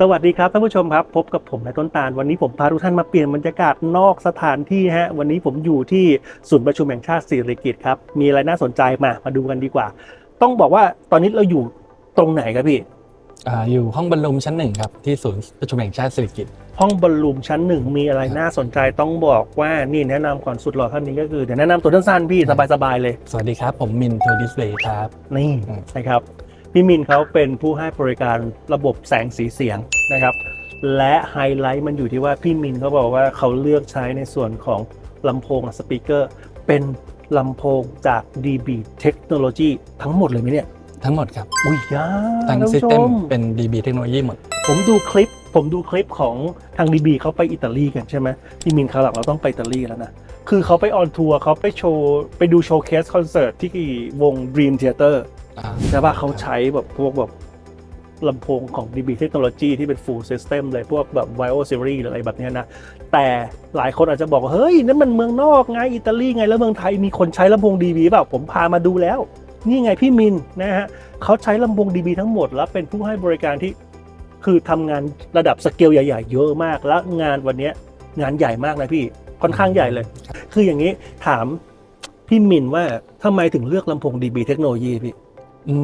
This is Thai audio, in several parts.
สวัสดีครับท่านผู้ชมครับ พบกับผมในายต้นตาล วันนี้ผมพาทุกท่านมาเปลี่ยนบรรยากาศนอกสถานที่ฮะวันนี้ผมอยู่ที่ศูนย์ประชุมแห่งชาติสิริกิติ์ครับ มีอะไรน่าสนใจมามาดูกันดีกว่า ต้องบอกว่าตอนนี้เราอยู่ตรงไหนครับพี่อ่าอยู่ห้องบรรลุมชั้นหนึ่งครับที่ศูนย์ประชุมแห่งชาติสิริกิติ์ห้องบอลลูมชั้นหนึ่งมีอะไรน่าสนใจต้องบอกว่านี่แนะนำก่อนสุดหล่อท่านนี้ก็คือเดี๋ยวแนะนำตัวสั้นๆพี่สบายๆเลย สวัสดีครับผมมินทูดิสเพลย์ครับนี่อืมนะครับ พี่มินเขาเป็นผู้ให้บริการระบบแสงสีเสียงนะครับ และไฮไลท์มันอยู่ที่ว่าพี่มินเขาบอกว่าเขาเลือกใช้ในส่วนของลำโพงสปีกเกอร์เป็นลำโพงจาก DB Technology ทั้งหมดเลยไหมเนี่ย ทั้งหมดครับ อุ้ยยาทั้งท่านซิผู้สเต็มชมเป็น DB เทคโนโลยีหมด ผมดูคลิป ผมดูคลิปของทาง DB เขาไปอิตาลีกันใช่ไหมพี่มินเขาวหลังเราต้องไปอิตาลีแล้วนะ คือเขาไปออนทัวร์เขาไปโชว์ ไปดูโชว์เคสคอนเสิร์ตที่วง Dream Theater อ่าใช่ป่ะเขาใช้แบบพวกแบบลำโพงของ DB Technology ที่เป็น full system เลยพวกแบบ Vio Series หรืออะไรแบบเนี้ยนะ แต่หลายคนอาจจะบอกว่า เฮ้ย นั่นมันเมืองนอกไง อิตาลีไง แล้วเมืองไทยมีคนใช้ลำโพง DB เปล่าผมพามาดูแล้ว นี่ไงพี่มินนะฮะเขาใช้ลำโพง DB ทั้งหมด แล้วเป็นผู้ให้บริการที่คือทำงานระดับสเกลใหญ่ๆ เยอะมาก แล้วงานวันเนี้ยงานใหญ่มากนะพี่ค่อนข้างใหญ่เลย คืออย่างนี้ถามพี่มินว่าทำไมถึงเลือกลำโพง DB เทคโนโลยีพี่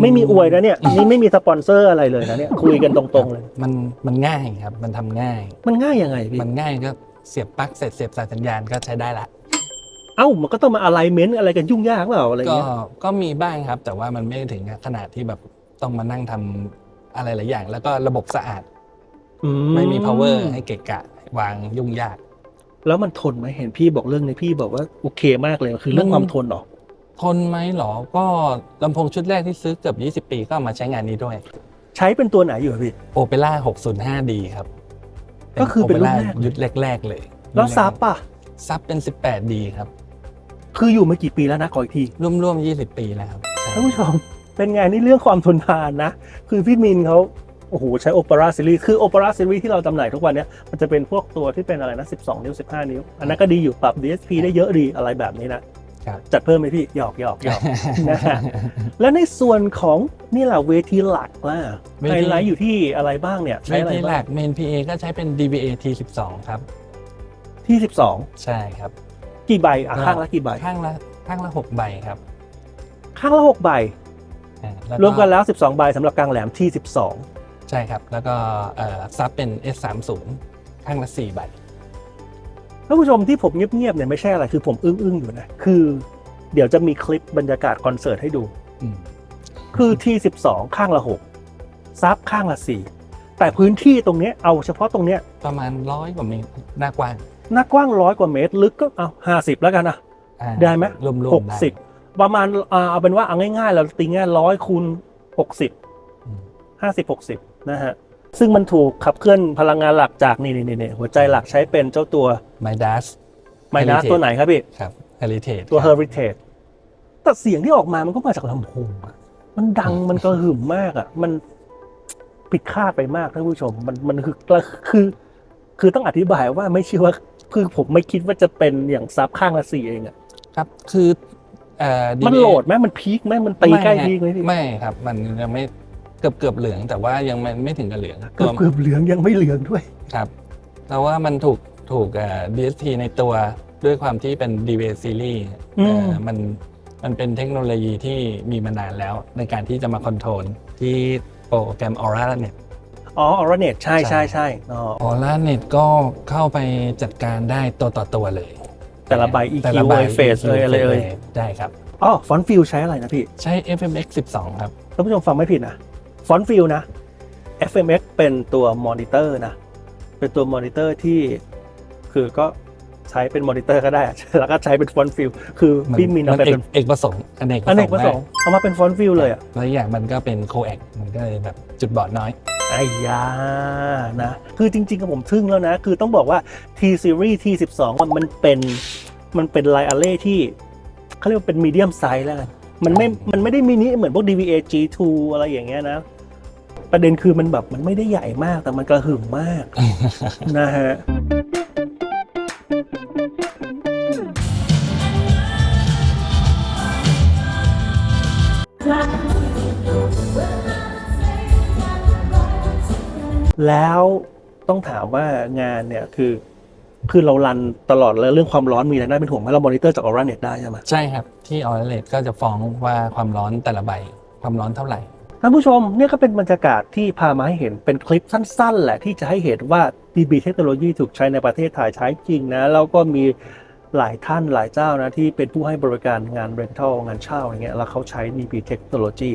ไม่มีอวยนะเนี่ยนี่ไม่มีสปอนเซอร์อะไรเลยนะเนี่ยคุยกันตรงๆเลย มันมันง่ายครับ มันทำง่าย มันง่ายยังไงพี่มันง่ายก็เสียบปลั๊กเสร็จเสียบสายสัญญาณก็ใช้ได้ละเอ้ามันก็ต้องมาอะไรเมนต์อะไรกันยุ่งยากเปล่าอะไรก็เงี้ยก็มีบ้างครับ แต่ว่ามันไม่ถึงขนาดที่แบบต้องมานั่งทำอะไรหลายอย่าง แล้วก็ระบบสะอาดอืไม่มี power ให้เกะกะวางยุ่งยาก แล้วมันทนไหมเห็นพี่บอกเรื่องนี้พี่บอกว่าโอเคมากเลยคือเรื่องมันความทนเหรอ ทนไหมหรอ ก็ลำโพงชุดแรกที่ซื้อเกือบ20 ปีก็เอามาใช้งานนี้ด้วย ใช้เป็นตัวไหนอยู่อะพี่ โอเปร่า 605D ครับก็คือเป็นรุ่นแรก Opera ยุคแรก ๆ เลยแล้วซับป่ะ ซับเป็น 18D ครับ คืออยู่มากี่ปีแล้วนะขออีกทีร่วมๆ20 ปีแล้วครับใช่ท่านผู้ชมเป็นไงนี่เรื่องความทนทานนะ คือพี่มินเขาโอ้โหใช้ Opera Series คือ Opera Series ที่เราจำหน่ายทุกวันเนี้ยมันจะเป็นพวกตัวที่เป็นอะไรนะ 12 นิ้ว 15 นิ้ว อันนั้นก็ดีอยู่ปรับ DSP ได้เยอะดีอะไรแบบนี้นะครับ จัดเพิ่มไหมพี่หยอกหยอกหยอกนะฮะและในส่วนของนี่แหละเวทีหลักล่ะเวทีไฮไลท์อยู่ที่อะไรบ้างเนี่ยในใช้อะไรที่หบ้าลังกเมน PA ก็ใช้เป็น DVA T12 ครับที่ใช่ครับ12กี่ใบอะข้างละกี่ใบข้างละข้างละ6ใบครับ ข้างละ6ใบอ่ารวมกันแล้ว 12 ใบสำหรับกลางแหลมที่ใช่ครับ แล้วก็เอ่อซับเป็น S30 ข้างละ4ใบ12 ท่านผู้ชมที่ผมเงียบๆเนี่ยไม่ใช่อะไรคือผมอึ้งๆอยู่นะคือเดี๋ยวจะมีคลิปบรรยากาศคอนเสิร์ตให้ดูอืมคือที่12ข้างละ6ซับข้างละ4แต่พื้นที่ตรงเนี้ยเอาเฉพาะตรงเนี้ยประมาณร้อยกว่าเมตรหน้ากว้างหน้ากว้างร้อยกว่าเมตร ลึกก็เอา50แล้วกันนะอ่าได้ไหมรวมๆหกได้สิบประมาณอ่าเอาเป็นว่าเอาง่ายๆเราตีง่ายร้อยคูณหกสิบอืมห้าสิบหกสิบนะฮะ ซึ่งมันถูกขับเคลื่อนพลังงานหลักจากนี่นี่นี่หัวใจหลักใช้เป็นเจ้าตัว Midas ไมนัส Heritage ตัวไหนครับพี่ ครับ Heritage ตัวครับ Heritage แต่เสียงที่ออกมามันก็มาจากลำโพงอะมันดังมันกระหึ่มมากอะ มันผิดคาดไปมากท่านผู้ชม มันมันคือคือ คือต้องอธิบายว่าไม่เชื่อว่าคือผมไม่คิดว่าจะเป็นอย่างซับข้างละสี่เองอะครับ คือเอ่อมัน DVA โหลดไหมมันพีคไหมมันตีใกล้ไม่ฮะพีคไหมพี่ไม่ครับ มันยังไม่ เกือบเกือบเหลืองแต่ว่ายังไม่ไม่ถึงกับเหลืองเกือบเกือบเหลืองยังไม่เหลืองด้วยครับแต่ว่ามันถูกถูกเอ่อ DSP ในตัวด้วยความที่เป็น DV series อืมเอ่อมันมันเป็นเทคโนโลยีที่มีมานานแล้วในการที่จะมาคอนโทรลที่โปรแกรม Aura Net อ๋อออร์เน็ตใช่ใช่ใช่อ๋อ Aura Net ก็เข้าไปจัดการได้ตัวต่อตัวเลย แต่ละใบ EQ แต่ละใบเอ่ย Phase เอ่ยอะไรเอ่ยได้ครับอ๋อฟอนต์ฟิลใช้อะไรนะพี่ ใช้ FMX 12 ครับท่านผู้ชมฟังไม่ผิดนะ ฟอนต์ฟิลนะ FMX เป็นตัวมอนิเตอร์นะ เป็นตัวมอนิเตอร์ที่คือก็ใช้เป็นมอนิเตอร์ก็ได้อะแล้วก็ใช้เป็นฟอนต์ฟิลคือพี่มินเอามันไปเอเป็กนเอกประสงค์อเนกปอระสเนงกค์ประสงค์เอามาเป็นฟอนต์ฟิลเลยอะแล้วอีกอย่างมันก็เป็นโคแอกมันก็เลยแบบจุดบอดน้อยไอ้ยานะ คือจริงๆกับผมทึ่งแล้วนะ คือต้องบอกว่า T Series T12 มันมันเป็นมันเป็นไลอาเล่ที่เขาเรียกว่าเป็นมีเดียมไซส์แล้วกันมันไม่มันไม่ได้มินิเหมือนพวก DVA G2 อะไรอย่างเงี้ยนะ ประเด็นคือมันแบบมันไม่ได้ใหญ่มากแต่มันกระหึ่มมากนะฮะแแล้วต้องถามว่างานเนี่ยคือคือเรารันตลอดแล้วเรื่องความร้อนมีอะไรน่าเป็นห่วงไหมเรามอนิเตอร์จากออร่าเน็ตได้ใช่ไหมใช่ครับ ที่ออร์เลก็จะฟ้องว่าความร้อนแต่ละใบ ความร้อนเท่าไหร่ ท่านผู้ชมเนี่ยก็เป็นบรรยากาศที่พามาให้เห็นเป็นคลิปสั้น ๆ แหละที่จะให้เห็นว่า DB เทคโนโลยีถูกใช้ในประเทศไทยใช้จริงนะแล้วก็มีหลายท่านหลายเจ้านะที่เป็นผู้ให้บริการงาน rental งานเช่าอย่างเงี้ยแล้วเขาใช้ DB เทคโนโลยี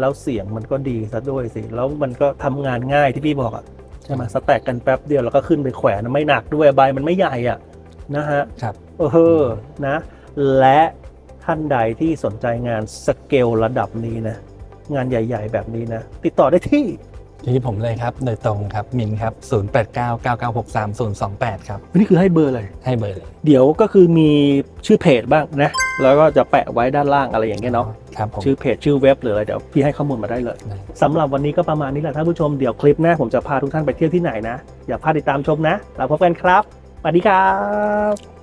แล้วเสียงมันก็ดีซะด้วยสิ แล้วมันก็ทำงานง่ายที่พี่บอกอะใช่ไหมสแต็กกันแป๊บเดียวแล้วก็ขึ้นไปแขวนไม่หนักด้วยใบมันไม่ใหญ่อะนะฮะ ครับ เออ นะ และท่านใดที่สนใจงานสเกลระดับนี้นะ งานใหญ่ๆ แบบนี้นะ ติดต่อได้ที่ที่ผมเลยครับ โดยตรงครับ มินครับ 0899963028 ครับ นี่คือให้เบอร์เลย ให้เบอร์เลย เดี๋ยวก็คือมีชื่อเพจบ้างนะ แล้วก็จะแปะไว้ด้านล่างอะไรอย่างเงี้ยเนาะครับผมชื่อเพจชื่อเว็บหรืออะไรเดี๋ยวพี่ให้ข้อมูลมาได้เลยได้สำหรับวันนี้ก็ประมาณนี้แหละท่านผู้ชมเดี๋ยวคลิปหน้าผมจะพาทุกท่านไปเที่ยวที่ไหนนะ อย่าพลาดติดตามชมนะแล้วพบกันครับสวัสดีครับ